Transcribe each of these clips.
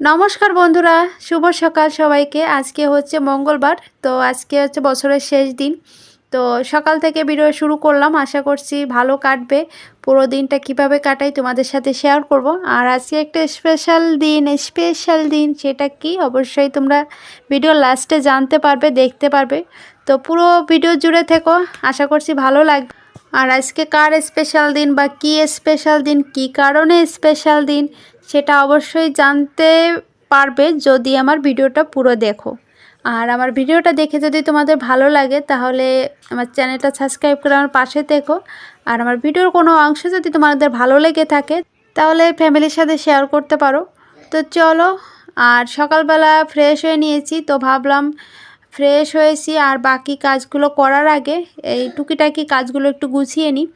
নমস্কার বন্ধুরা, শুভ সকাল সবাইকে। আজকে হচ্ছে মঙ্গলবার, তো আজকে হচ্ছে বছরের শেষ দিন। তো সকাল থেকে ভিডিও শুরু করলাম, আশা করছি ভালো কাটবে। পুরো দিনটা কীভাবে কাটাই তোমাদের সাথে শেয়ার করব। আর আজকে একটা স্পেশাল দিন স্পেশাল দিন, সেটা কি? অবশ্যই তোমরা ভিডিও লাস্টে জানতে পারবে, দেখতে পারবে। তো পুরো ভিডিও জুড়ে থেকো, আশা করছি ভালো লাগবে। আর আজকে কার স্পেশাল দিন বা কি স্পেশাল দিন, কি কারণে স্পেশাল দিন? সেটা অবশ্যই জানতে পারবে যদি আমার ভিডিওটা পুরো দেখো। আর আমার ভিডিওটা দেখে যদি তোমাদের ভালো লাগে, তাহলে আমার চ্যানেলটা সাবস্ক্রাইব করে আমার পাশে দেখো আর আমার ভিডিওর কোনো অংশ যদি তোমাদের ভালো লেগে থাকে, তাহলে ফ্যামিলির সাথে শেয়ার করতে পারো। তো চলো, আর সকালবেলা ফ্রেশ হয়ে নিয়েছি, তো ভাবলাম ফ্রেশ হয়েছি, আর বাকি কাজগুলো করার আগে এই টুকিটাকি কাজগুলো একটু গুছিয়ে নিই।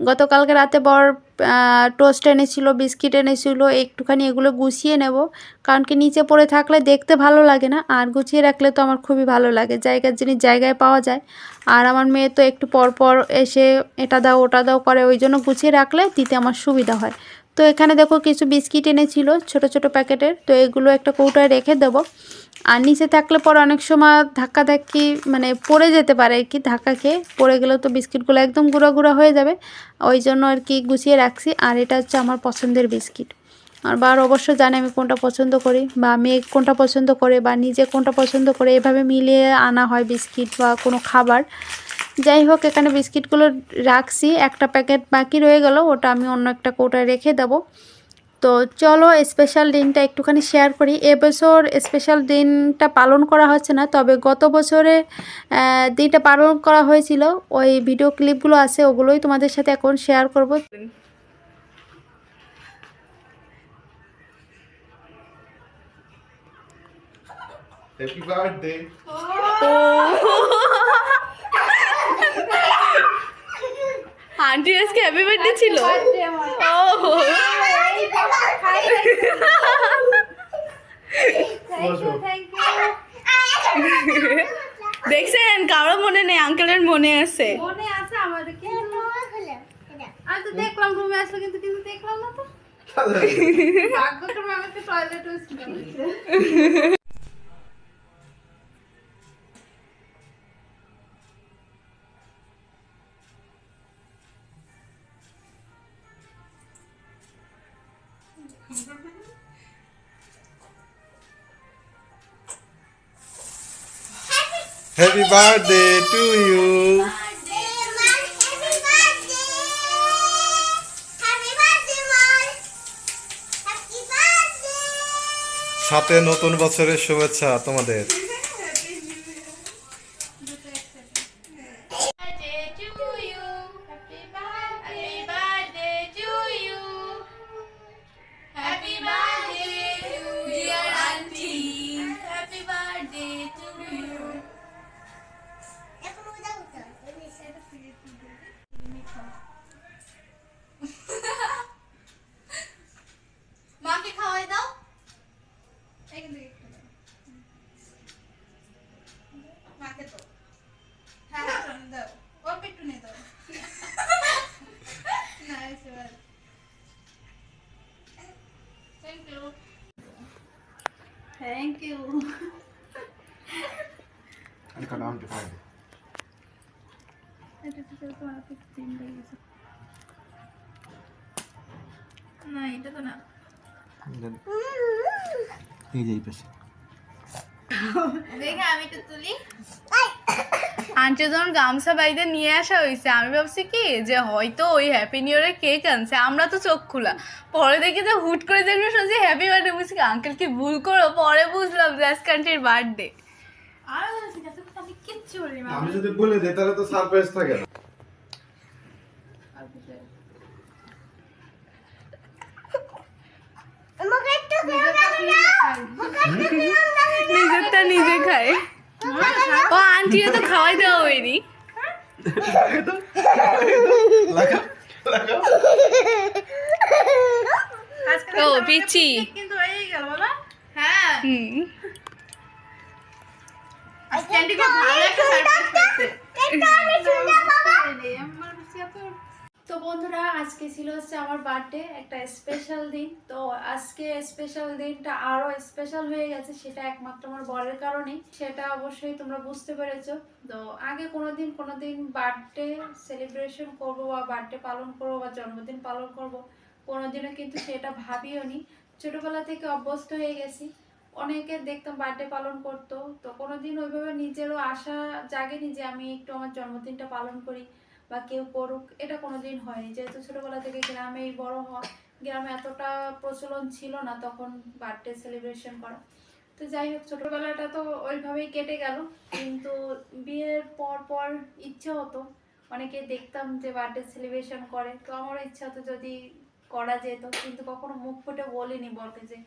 গতকালকে রাতে বর টোস্ট এনেছিলো বিস্কিট এনেছিলো, একটুখানি এগুলো গুছিয়ে নেব। কারণ কি নিচে পড়ে থাকলে দেখতে ভালো লাগে না, আর গুছিয়ে রাখলে তো আমার খুবই ভালো লাগে। জায়গার জিনিস জায়গায় পাওয়া যায়। আর আমার মেয়ে তো একটু পরপর পর এসে এটা দাও, ওটা দাও করে, ওই জন্য গুছিয়ে রাখলে দিতে আমার সুবিধা হয়। তো এখানে দেখো কিছু বিস্কিট এনেছিল, ছোট ছোট প্যাকেটের। তো এগুলো একটা কৌটায় রেখে দেবো। আর নিচে থাকলে পর অনেক সময় ধাক্কা ধাক্কি মানে পড়ে যেতে পারে আর কি, ধাক্কা খেয়ে। পড়ে গেলেও তো বিস্কিটগুলো একদম গুঁড়া গুঁড়া হয়ে যাবে। ওই জন্য আর কি গুছিয়ে রাখছি। আর এটা হচ্ছে আমার পছন্দের বিস্কিট। আর বার অবশ্য জানে আমি কোনটা পছন্দ করি, বা মেয়ে কোনটা পছন্দ করে, বা নিজে কোনটা পছন্দ করে, এভাবে মিলিয়ে আনা হয় বিস্কিট বা কোনো খাবার। যাই হোক এখানে বিস্কিটগুলো রাখছি। একটা প্যাকেট বাকি রয়ে গেল ওটা আমি অন্য একটা কৌটায় রেখে দেবো। তো চলো স্পেশাল দিনটা একটুখানি শেয়ার করি। এবছর স্পেশাল দিনটা পালন করা হচ্ছে না তবে গত বছরে দিনটা পালন করা হয়েছিল। ওই ভিডিও ক্লিপগুলো আছে ওগুলোই তোমাদের সাথে এখন শেয়ার করব। হ্যাপি বার্থডে আন্টি আজকে হ্যাপি বার্থডে ছিল? ও বসো দেখছেন কারও মনে নেই আঙ্কেলের মনে আছে। মনে আছে আমার কিন্তু আমি তো দেখলাম রুমে আসলো কিন্তু কিন্তু দেখলাম না তো। ভাগ্যক্রমে আমাকে টয়লেটও হ্যাপি বার্থডে টু ইউ সাথে নতুন বছরের শুভেচ্ছা তোমাদের। না এটা তো না এই যে এই পাশে দেখে আমি একটু তুলি আন্টি যখন গামছা বাইরে নিয়ে আসা হয়েছে আমি ভাবছি কি যে হয়তো ওই হ্যাপি নিউ ইয়ারের কেক আনছে আমরা তো চোখ খোলা পরে দেখি যে হুট করে দেখল শুনছি হ্যাপি বার্থডে বুঝছি আঙ্কেল কি ভুল করো পরে বুঝলাম যে আজকে আন্টির বার্থডে আমি যদি বলে দিই তাহলে তো সারপ্রাইজ থাকে না। নিজেরটা নিজে খায় ও আন্টি তো খাওয়াই দেওয়া হয়নি লাগা লাগা ও পিচি কিন্তু হয়ে গেল বাবা। হ্যাঁ হুম ভালো একটা সারপ্রাইজ করতে আমার বুঝি এত তো বন্ধুরা আজকে ছিল হচ্ছে আমার বার্থডে একটা স্পেশাল দিন। তো আজকে স্পেশাল দিনটা আরও স্পেশাল হয়ে গেছে সেটা একমাত্র আমার বরের কারণেই। সেটা অবশ্যই তোমরা বুঝতে পেরেছ। তো আগে কোনোদিন কোনোদিন বার্থডে সেলিব্রেশন করব বা বার্থডে পালন করব বা জন্মদিন পালন করব কোনোদিনও কিন্তু সেটা ভাবিও নি ছোটবেলা থেকে অভ্যস্ত হয়ে গেছি। অনেকে দেখতাম বার্থডে পালন করতো, তো কোনোদিন ওইভাবে নিজেরও আশা জাগেনি যে আমি একটু আমার জন্মদিনটা পালন করি বা কেউ করুক, এটা কোনোদিন হয়নি। যেহেতু ছোটবেলা থেকে গ্রামেই বড় হওয়া, গ্রামে এতটা প্রচলন ছিল না তখন বার্থডে সেলিব্রেশন করা। তো যাই হোক, ছোটোবেলাটা তো ওইভাবেই কেটে গেল, কিন্তু বিয়ের পর পর ইচ্ছে হতো, অনেকে দেখতাম যে বার্থডে সেলিব্রেশন করে, তো আমারও ইচ্ছা হতো যদি করা যেত, কিন্তু কখনো মুখ ফুটে বলিনি বলতে যে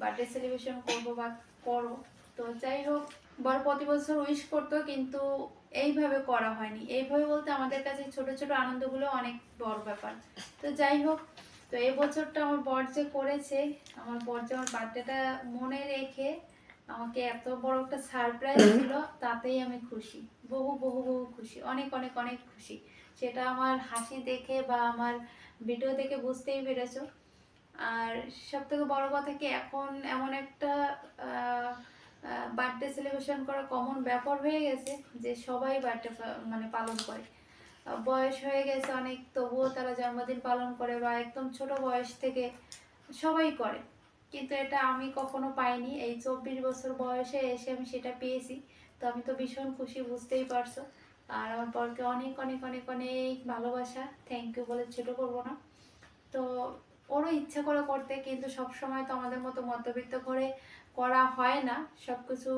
বার্থডে সেলিব্রেশন করব বা করো। তো যাই হোক, বর প্রতি বছর উইশ করতো, কিন্তু এইভাবে করা হয়নি। এইভাবে বলতে আমাদের কাছে ছোট ছোট আনন্দগুলো অনেক বড় ব্যাপার। তো যাই হোক, তো এই বছরটা আমার বর যে করেছে, আমার বর যে আমার বার্থডেটা মনে রেখে আমাকে এত বড় একটা সারপ্রাইজ দিল তাতেই আমি খুশি। বহু বহু বহু খুশি। অনেক অনেক অনেক খুশি। সেটা আমার হাসি দেখে বা আমার ভিডিও দেখে বুঝতেই পেরেছ। আর সব থেকে বড় কথা কি, এখন এমন একটা বার্থডে সেলিব্রেশন করা কমন ব্যাপার হয়ে গেছে যে সবাই বার্থডে মানে পালন করে। বয়স হয়ে গেছে অনেক, তবুও তারা জন্মদিন পালন করে বা একদম ছোট বয়স থেকে সবাই করে। কিন্তু এটা আমি কখনো পাইনি। এই চব্বিশ বছর বয়সে এসে আমি সেটা পেয়েছি। তো আমি তো ভীষণ খুশি, বুঝতেই পারছ। আর আমার বরকে অনেক অনেক অনেক অনেক ভালোবাসা। থ্যাংক ইউ বলে ছোট করব না। তো ওরও ইচ্ছা করে করতে, কিন্তু সব সময় তো আমাদের মতো মধ্যবিত্ত করে করা হয় না। সব কিছু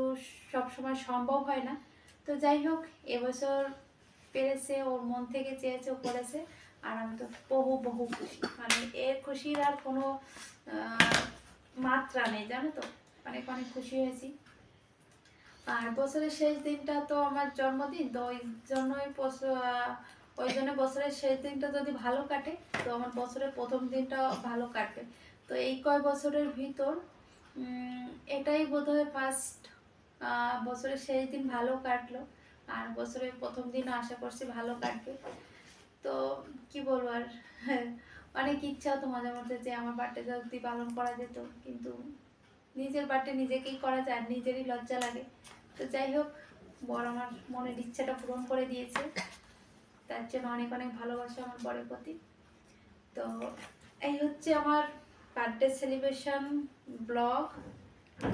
সবসময় সম্ভব হয় না। তো যাই হোক, এবছর পেরেছে, ওর মন থেকে চেয়েছে, ও করেছে। আর আমি তো বহু বহু খুশি। মানে এর খুশির আর কোনো মাত্রা নেই, জানো তো? অনেক অনেক খুশি হয়েছি। আর বছরের শেষ দিনটা তো আমার জন্মদিন, তো ওই জন্যই ওই জন্য বছরের শেষ দিনটা যদি ভালো কাটে, তো আমার বছরের প্রথম দিনটা ভালো কাটবে তো এই কয় বছরের ভিতর এটাই বোধহয় ফার্স্ট বছরের শেষ দিন ভালো কাটলো। আর বছরের প্রথম দিনও আশা করছি ভালো কাটবে। তো কি বলব আর? অনেক ইচ্ছা হতো মাঝে মধ্যে যে আমার বার্থডে যদি পালন করা যেত, কিন্তু নিজের বার্থডে নিজেকেই করা যায় নিজেরই লজ্জা লাগে। তো যাই হোক বড় আমার মনের ইচ্ছাটা পূরণ করে দিয়েছে। তার জন্য অনেক অনেক ভালোবাসা আমার বরের প্রতি। তো এই হচ্ছে আমার বার্থডে সেলিব্রেশন ব্লগ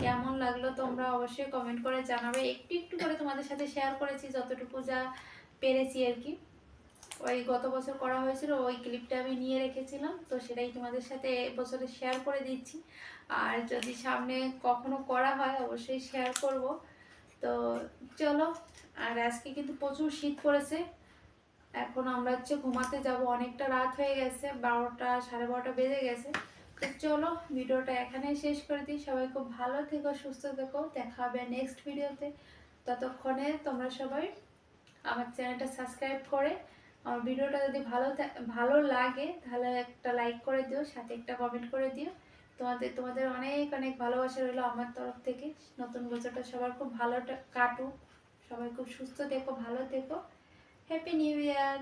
কেমন লাগল তোমরা অবশ্যই কমেন্ট করে জানাবে। একটু একটু করে তোমাদের সাথে শেয়ার করেছি যতটুকু যা পেরেছি আর কি। ওই গত বছর করা হয়েছিল, ওই ক্লিপটা আমি নিয়ে রেখেছিলাম। তো সেটাই তোমাদের সাথে বছরে শেয়ার করে দিচ্ছি। আর যদি সামনে কখনো করা হয়, অবশ্যই শেয়ার করব। তো চলো, আর আজকে কিন্তু প্রচুর শীত পড়েছে। এখন আমরা হচ্ছে ঘুমাতে যাব। অনেকটা রাত হয়ে গেছে, বারোটা, সাড়ে বারোটা বেজে গেছে। তো চলো, ভিডিওটা এখানেই শেষ করে দিই। সবাই খুব ভালো থেকো, সুস্থ থেকো। দেখা হবে নেক্সট ভিডিওতে। ততক্ষণে তোমরা সবাই আমার চ্যানেলটা সাবস্ক্রাইব করে আমার ভিডিওটা যদি ভালো ভালো লাগে, তাহলে একটা লাইক করে দিও, সাথে একটা কমেন্ট করে দিও। তোমাদের তোমাদের অনেক অনেক ভালোবাসা রইল আমার তরফ থেকে। নতুন বছরটা সবার খুব ভালো কাটুক। সবাই খুব সুস্থ থেকো, ভালো থেকো। Happy new year